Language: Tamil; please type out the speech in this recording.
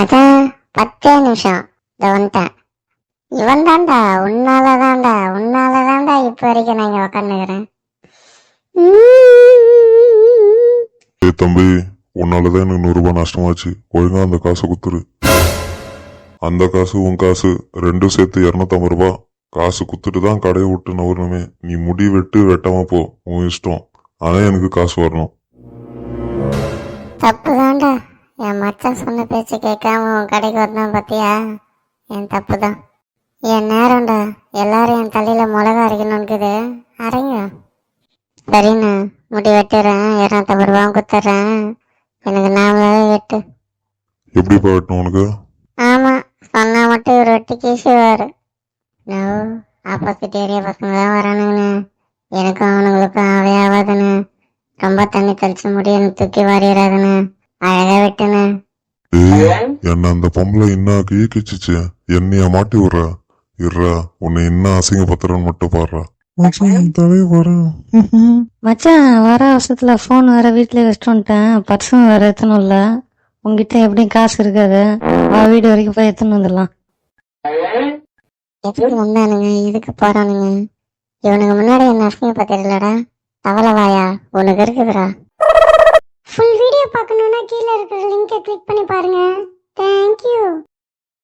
அதான் பத்தே நிமிஷம். இத வந்துட்டேன். இவன் தான்டா உன்னால தான்டா உன்னால தான்டா இப்ப வரைக்கும் நான் இங்க உக்காந்துக்கிறேன். ஏய் தம்பி உன்னாலதான் எனக்கு நூறு ரூபாய் நஷ்டமாச்சு. ஒழுங்கா அந்த காசை குத்துரு. அந்த காசு உன் காசு ரெண்டும் சேர்த்து இரநூத்தம்பது ரூபாய். காசு குத்துட்டு தான் கடையை விட்டு நவரணுமே நீ முடி வெட்டு வெட்டாம போ. உன் இஷ்டம். ஆனா எனக்கு காசு வரணும். தப்பு தான்டா என் மச்சான் சொன்ன பேச்சு கேட்காம உன் கடைக்கு வந்தான் பாத்தியா? என் தப்பு தான் என் நேரம்டா. எல்லாரும் என் தலையில மிளகா அரைக்கணும்னுக்குது அரைங்க. சரிண்ணா. முடி வெட்டுறேன். இரநூத்தம்பது ரூபா குத்துறேன். எனக்கு நாமளாவே வெட்டு. எப்படிப்பா வெட்டணும் உனக்கு? ஆமா. சொன்னா மட்டும் இவர் வெட்டி கீசுவாரு. நோ ஆப்போசிட் ஏரியா பசங்க தான் வரானுங்கண்ணே. எனக்கும் அவனுங்களுக்கும் ஆவே ஆகாதுண்ணே. ரொம்ப தண்ணி தெளிச்சு முடி எனக்கு தூக்கி வாரிடாதுண்ணே என்ன அந்த பொம்பளை என்ன கீக்கிச்சிச்சு என்னைய மாட்டி விடுற. இருறா உன்னை என்ன அசிங்கப்படுத்துறன்னு மட்டும் பாடுறா. மச்சான் வர வருஷத்துல ஃபோன் வேற வீட்லயே வச்சுட்டு வந்துட்டேன். பர்ஸும் வேற எத்தனும் இல்ல உங்ககிட்ட எப்படியும் காசு இருக்காது. வா வீடு வரைக்கும் போய் எத்தனை வந்துடலாம். எப்படி வந்தானுங்க? எதுக்கு போறானுங்க? இவனுக்கு முன்னாடி என்ன அசிங்கப்பத்திரலடா தவளை வாயா? உனக்கு இருக்குதுடா. ஃபுல் வீடியோ பார்க்கணும்னா கீழே இருக்கிற லிங்கை கிளிக் பண்ணி பாருங்க. தேங்க்யூ